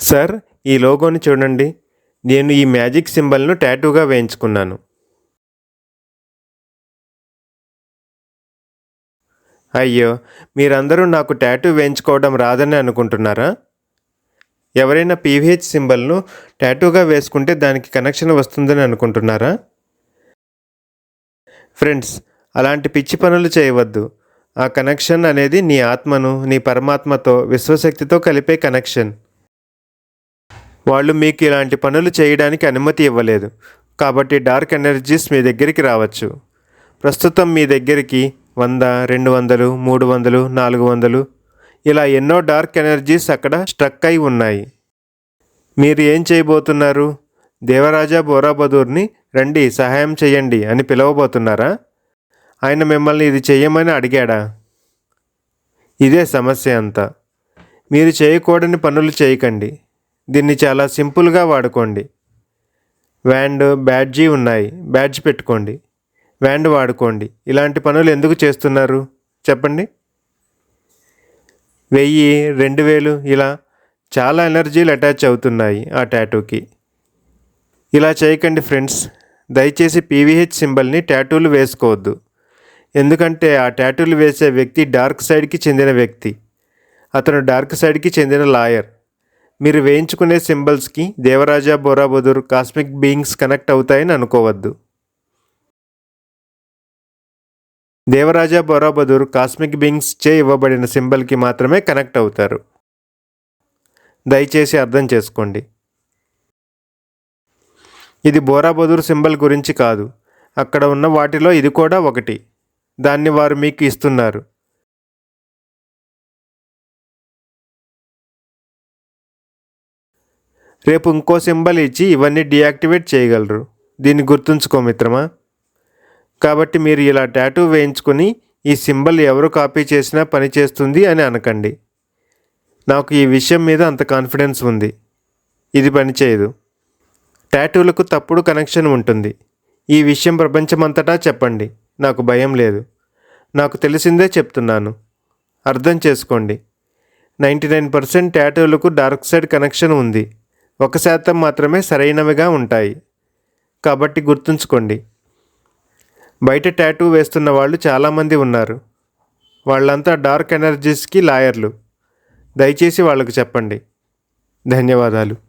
Sir ఈ లోగోని చూడండి. నేను ఈ మ్యాజిక్ సింబల్ను టాటూగా వేయించుకున్నాను. అయ్యో మీరందరూ నాకు టాటూ వేయించుకోవడం రాదని అనుకుంటున్నారా? ఎవరైనా పీవీహెచ్ సింబల్ను టాటూగా వేసుకుంటే దానికి కనెక్షన్ వస్తుందని అనుకుంటున్నారా? ఫ్రెండ్స్ అలాంటి పిచ్చి పనులు చేయవద్దు. ఆ కనెక్షన్ అనేది నీ ఆత్మను నీ పరమాత్మతో విశ్వశక్తితో కలిపే కనెక్షన్. వాళ్ళు మీకు ఇలాంటి పనులు చేయడానికి అనుమతి ఇవ్వలేదు. కాబట్టి డార్క్ ఎనర్జీస్ మీ దగ్గరికి రావచ్చు. ప్రస్తుతం మీ దగ్గరికి వంద రెండు వందలు మూడు వందలు నాలుగు వందలు ఇలా ఎన్నో డార్క్ ఎనర్జీస్ అక్కడ స్ట్రక్ అయి ఉన్నాయి. మీరు ఏం చేయబోతున్నారు? దేవరాజా బోరాబదూర్ని రండి సహాయం చేయండి అని పిలవబోతున్నారా? ఆయన మిమ్మల్ని ఇది చేయమని అడిగాడా? ఇదే సమస్య అంతా. మీరు చేయకూడని పనులు చేయకండి. దీన్ని చాలా సింపుల్గా వాడుకోండి. వ్యాండ్ బ్యాడ్జీ ఉన్నాయి. బ్యాడ్జ్ పెట్టుకోండి. వ్యాండ్ వాడుకోండి. ఇలాంటి పనులు ఎందుకు చేస్తున్నారు? చెప్పండి. వెయ్యి రెండు వేలు ఇలా చాలా ఎనర్జీలు అటాచ్ అవుతున్నాయి ఆ టాటూకి. ఇలా చేయకండి ఫ్రెండ్స్. దయచేసి పీవీహెచ్ సింబల్ని టాటూలు వేసుకోవద్దు. ఎందుకంటే ఆ టాటూలు వేసే వ్యక్తి డార్క్ సైడ్కి చెందిన వ్యక్తి. అతను డార్క్ సైడ్కి చెందిన లాయర్. మీరు వేయించుకునే సింబల్స్కి Devaraja Borobudur cosmic beings connect అవుతాయని అనుకోవద్దు. దేవరాజా బొరాబదుర్ కాస్మిక్ బీయింగ్స్ చే ఇవ్వబడిన సింబల్కి మాత్రమే కనెక్ట్ అవుతారు. దయచేసి అర్థం చేసుకోండి. ఇది బోరాబదుర్ సింబల్ గురించి కాదు. అక్కడ ఉన్న వాటిలో ఇది కూడా ఒకటి. దాన్ని వారు మీకు ఇస్తున్నారు. రేపు ఇంకో సింబల్ ఇచ్చి ఇవన్నీ డియాక్టివేట్ చేయగలరు. దీన్ని గుర్తుంచుకో మిత్రమా? కాబట్టి మీరు ఇలా టాటూ వేయించుకొని ఈ సింబల్ ఎవరు కాపీ చేసినా పనిచేస్తుంది అని అనకండి. నాకు ఈ విషయం మీద అంత కాన్ఫిడెన్స్ ఉంది. ఇది పనిచేయదు టాటూలకు తప్పుడు కనెక్షన్ ఉంటుంది. ఈ విషయం ప్రపంచమంతటా చెప్పండి. నాకు భయం లేదు. నాకు తెలిసిందే చెప్తున్నాను. అర్థం చేసుకోండి. నైంటీ నైన్ పర్సెంట్ టాటూలకు డార్క్ సైడ్ కనెక్షన్ ఉంది. ఒక శాతం మాత్రమే సరైనవిగా ఉంటాయి. కాబట్టి గుర్తుంచుకోండి. బయట టాటూ వేస్తున్న వాళ్ళు చాలామంది ఉన్నారు. వాళ్ళంతా డార్క్ ఎనర్జీస్కి లాయర్లు. దయచేసి వాళ్ళకు చెప్పండి. ధన్యవాదాలు.